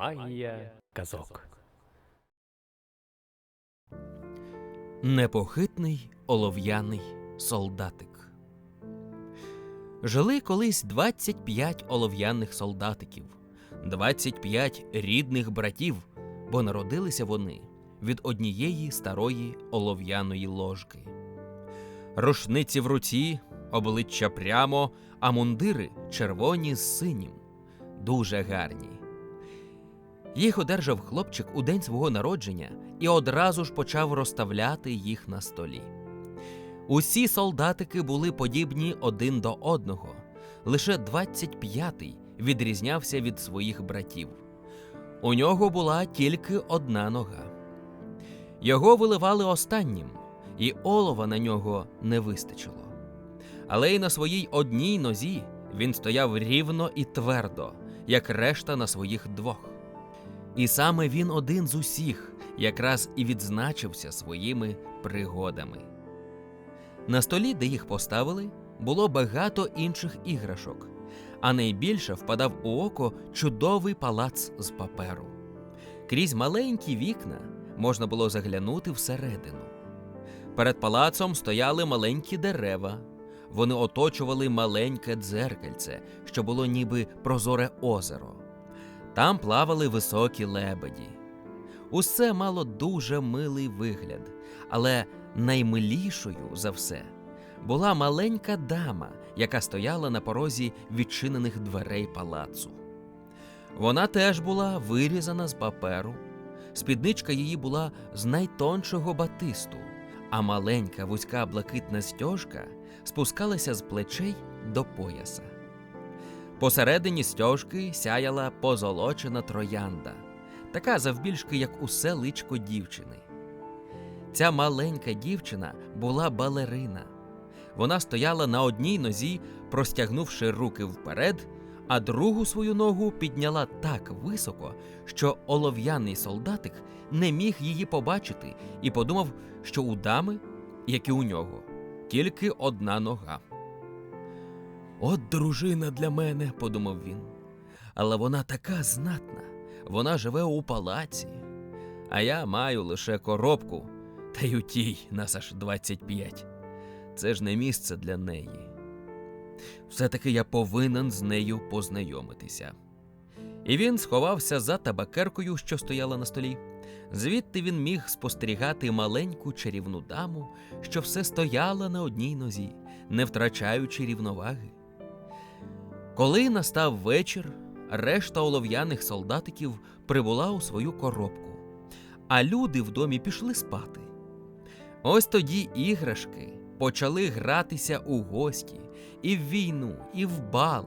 Магія казок. Непохитний олов'яний солдатик. Жили колись 25 олов'яних солдатиків, 25 рідних братів, бо народилися вони від однієї старої олов'яної ложки. Рушниці в руці, обличчя прямо, а мундири червоні з синім. Дуже гарні. Їх одержав хлопчик у день свого народження і одразу ж почав розставляти їх на столі. Усі солдатики були подібні один до одного, лише 25-й відрізнявся від своїх братів. У нього була тільки одна нога. Його виливали останнім, і олова на нього не вистачило. Але й на своїй одній нозі він стояв рівно і твердо, як решта на своїх двох. І саме він один з усіх якраз і відзначився своїми пригодами. На столі, де їх поставили, було багато інших іграшок, а найбільше впадав у око чудовий палац з паперу. Крізь маленькі вікна можна було заглянути всередину. Перед палацом стояли маленькі дерева. Вони оточували маленьке дзеркальце, що було ніби прозоре озеро. Там плавали високі лебеді. Усе мало дуже милий вигляд, але наймилішою за все була маленька дама, яка стояла на порозі відчинених дверей палацу. Вона теж була вирізана з паперу, спідничка її була з найтоншого батисту, а маленька вузька блакитна стяжка спускалася з плечей до пояса. Посередині стяжки сяяла позолочена троянда, така завбільшки, як усе личко дівчини. Ця маленька дівчина була балерина. Вона стояла на одній нозі, простягнувши руки вперед, а другу свою ногу підняла так високо, що олов'яний солдатик не міг її побачити і подумав, що у дами, як і у нього, тільки одна нога. От дружина для мене, подумав він. Але вона така знатна. Вона живе у палаці, а я маю лише коробку, та й у тій нас аж 25. Це ж не місце для неї. Все-таки я повинен з нею познайомитися. І він сховався за табакеркою, що стояла на столі. Звідти він міг спостерігати маленьку чарівну даму, що все стояла на одній нозі, не втрачаючи рівноваги. Коли настав вечір, решта олов'яних солдатиків прибула у свою коробку, а люди в домі пішли спати. Ось тоді іграшки почали гратися у гості, і в війну, і в бал.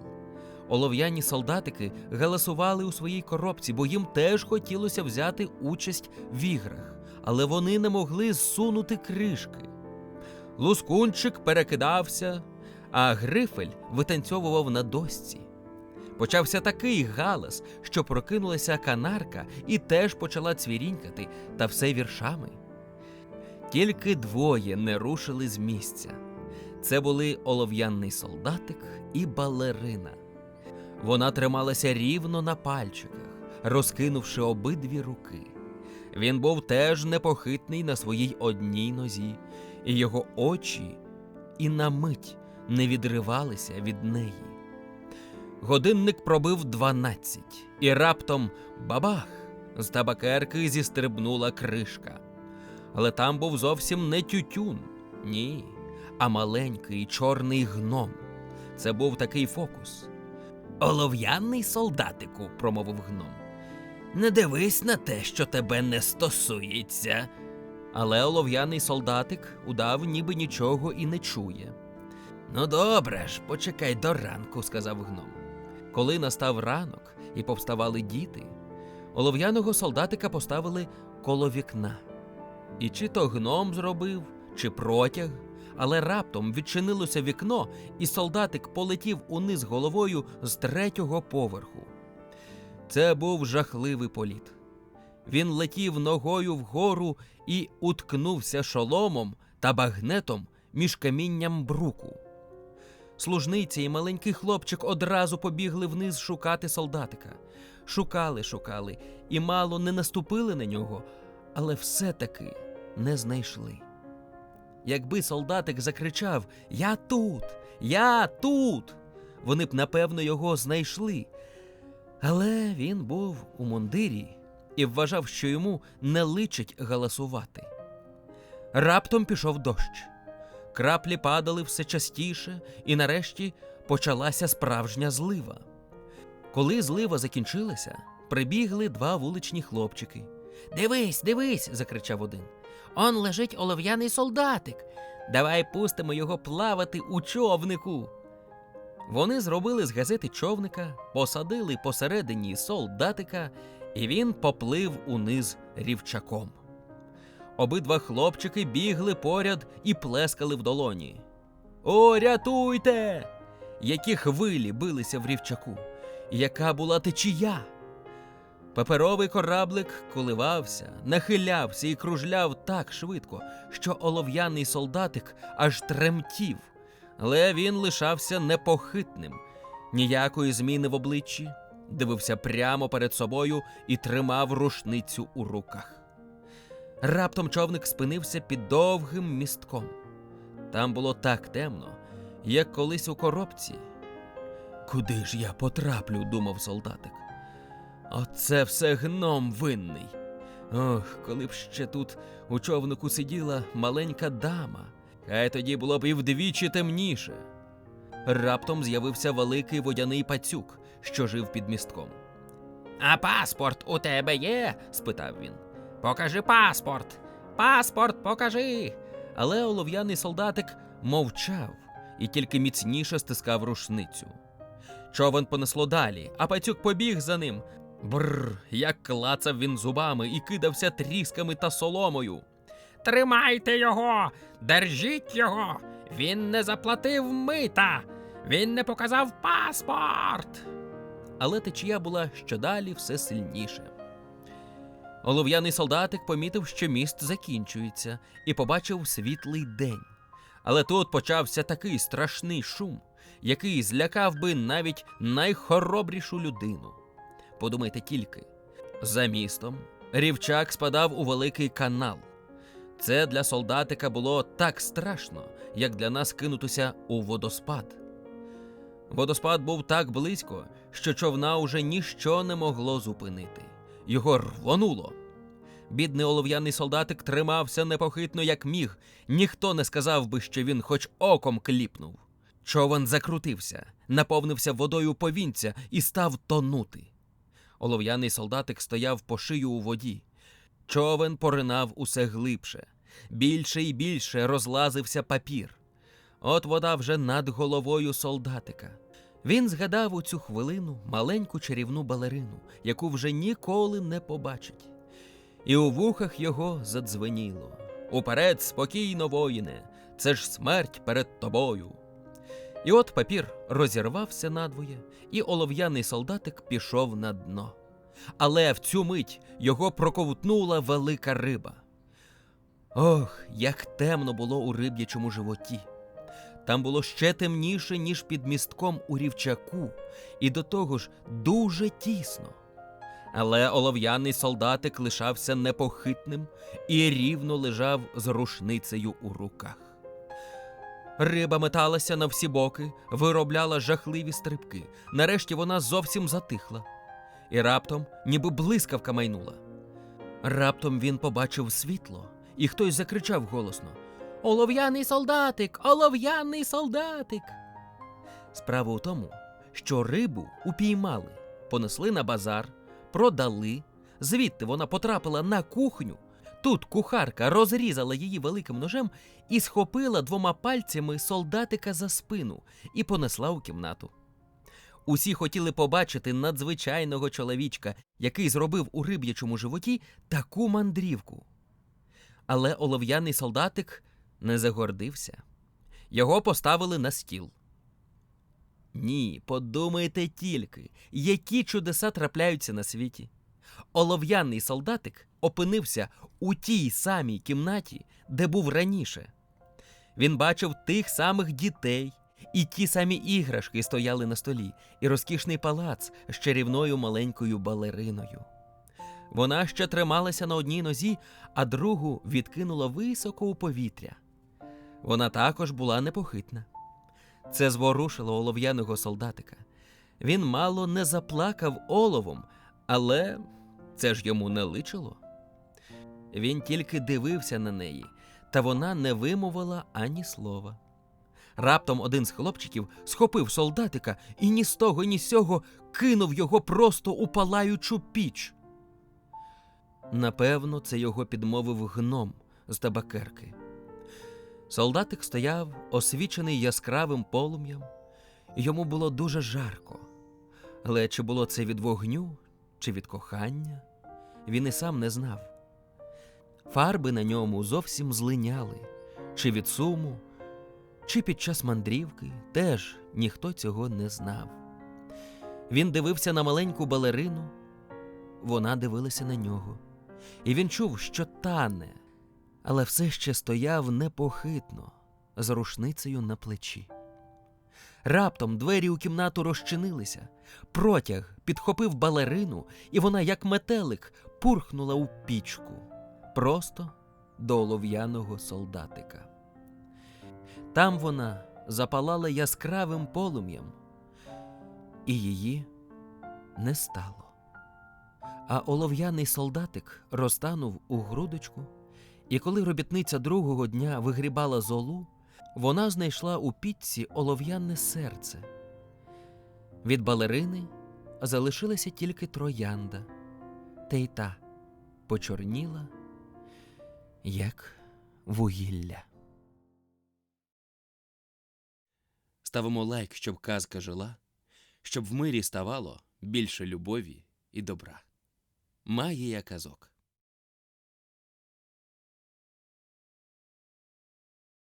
Олов'яні солдатики галасували у своїй коробці, бо їм теж хотілося взяти участь в іграх, але вони не могли зсунути кришки. Лускунчик перекидався, а грифель витанцьовував на дошці. Почався такий галас, що прокинулася канарка і теж почала цвірінькати, та все віршами. Тільки двоє не рушили з місця. Це були олов'яний солдатик і балерина. Вона трималася рівно на пальчиках, розкинувши обидві руки. Він був теж непохитний на своїй одній нозі, і його очі і на мить не відривалися від неї. Годинник пробив дванадцять, і раптом бабах! З табакерки зістрибнула кришка. Але там був зовсім не тютюн, ні, а маленький чорний гном. Це був такий фокус. Олов'яний солдатику, промовив гном. Не дивись на те, що тебе не стосується. Але олов'яний солдатик удав, ніби нічого і не чує. Ну, добре ж, почекай до ранку, сказав гном. Коли настав ранок і повставали діти, олов'яного солдатика поставили коло вікна. І чи то гном зробив, чи протяг, але раптом відчинилося вікно, і солдатик полетів униз головою з третього поверху. Це був жахливий політ. Він летів ногою вгору і уткнувся шоломом та багнетом між камінням бруку. Служниця і маленький хлопчик одразу побігли вниз шукати солдатика. шукали, шукали і мало не наступили на нього, але все-таки не знайшли. Якби солдатик закричав Я тут, я тут, вони б напевно його знайшли. Але він був у мундирі і вважав, що йому не личить галасувати. Раптом пішов дощ. Краплі падали все частіше, і нарешті почалася справжня злива. Коли злива закінчилася, прибігли два вуличні хлопчики. Дивись, дивись, закричав один. Он лежить олов'яний солдатик. Давай пустимо його плавати у човнику. Вони зробили з газети човника, посадили посередині солдатика, і він поплив униз рівчаком. Обидва хлопчики бігли поряд і плескали в долоні. О, рятуйте! Які хвилі билися в рівчаку, яка була течія. Паперовий кораблик коливався, нахилявся і кружляв так швидко, що олов'яний солдатик аж тремтів, але він лишався непохитним, ніякої зміни в обличчі, дивився прямо перед собою і тримав рушницю у руках. Раптом човник спинився під довгим містком. Там було так темно, як колись у коробці. Куди ж я потраплю? думав солдатик. Оце все гном винний. Ох, коли б ще тут у човнику сиділа маленька дама, хай тоді було б і вдвічі темніше. Раптом з'явився великий водяний пацюк, що жив під містком. А паспорт у тебе є? спитав він. Покажи паспорт. Паспорт покажи. Але олов'яний солдатик мовчав і тільки міцніше стискав рушницю. Човен понесло далі, а пацюк побіг за ним. Бррр, як клацав він зубами і кидався трісками та соломою. Тримайте його, держіть його. Він не заплатив мита, він не показав паспорт. Але течія була щодалі все сильніше. Олов'яний солдатик помітив, що міст закінчується, і побачив світлий день. Але тут почався такий страшний шум, який злякав би навіть найхоробрішу людину. Подумайте тільки, за містом рівчак спадав у великий канал. Це для солдатика було так страшно, як для нас кинутися у водоспад. Водоспад був так близько, що човна уже ніщо не могло зупинити. Його рвонуло. Бідний олов'яний солдатик тримався непохитно, як міг. Ніхто не сказав би, що він хоч оком кліпнув. Човен закрутився, наповнився водою повінця і став тонути. Олов'яний солдатик стояв по шию у воді. Човен поринав усе глибше. Більше і більше розлазився папір. От вода вже над головою солдатика. Він згадав у цю хвилину маленьку чарівну балерину, яку вже ніколи не побачить. І у вухах його задзвеніло. Уперед, спокійно, воїне, це ж смерть перед тобою. І от папір розірвався надвоє, і олов'яний солдатик пішов на дно. Але в цю мить його проковтнула велика риба. Ох, як темно було у риб'ячому животі. Там було ще темніше, ніж під містком у рівчаку, і до того ж дуже тісно. Але олов'яний солдатик лишався непохитним і рівно лежав з рушницею у руках. Риба металася на всі боки, виробляла жахливі стрибки. Нарешті вона зовсім затихла. І раптом, ніби блискавка майнула. Раптом він побачив світло, і хтось закричав голосно: Олов'яний солдатик! Олов'яний солдатик! Справа у тому, що рибу упіймали, понесли на базар, продали. Звідти вона потрапила на кухню. Тут кухарка розрізала її великим ножем і схопила двома пальцями солдатика за спину і понесла у кімнату. Усі хотіли побачити надзвичайного чоловічка, який зробив у риб'ячому животі таку мандрівку. Але олов'яний солдатик не загордився. Його поставили на стіл. Ні, подумайте тільки, які чудеса трапляються на світі. Олов'яний солдатик опинився у тій самій кімнаті, де був раніше. Він бачив тих самих дітей І ті самі іграшки стояли на столі, і розкішний палац з чарівною маленькою балериною. Вона ще трималася на одній нозі, а другу відкинула високо у повітря. Вона також була непохитна. Це зворушило олов'яного солдатика. Він мало не заплакав оловом, але це ж йому не личило. Він тільки дивився на неї, та вона не вимовила ані слова. Раптом один з хлопчиків схопив солдатика і ні з того, ні з сього кинув його просто у палаючу піч. Напевно, це його підмовив гном з табакерки. Солдатик стояв, освічений яскравим полум'ям, і йому було дуже жарко. Але чи було це від вогню, чи від кохання, він і сам не знав. Фарби на ньому зовсім злиняли, чи від суму, чи під час мандрівки, теж ніхто цього не знав. Він дивився на маленьку балерину, вона дивилася на нього, і він чув, що тане, але все ще стояв непохитно, з рушницею на плечі. Раптом двері у кімнату розчинилися, протяг підхопив балерину, і вона, як метелик, пурхнула у пічку просто до олов'яного солдатика. Там вона запалала яскравим полум'ям, і її не стало. А олов'яний солдатик розтанув у грудочку, і коли робітниця другого дня вигрібала золу, вона знайшла у пічці олов'яне серце. Від балерини залишилася тільки троянда, та й та почорніла, як вугілля. Ставимо лайк, щоб казка жила, щоб в мирі ставало більше любові і добра. Магія казок.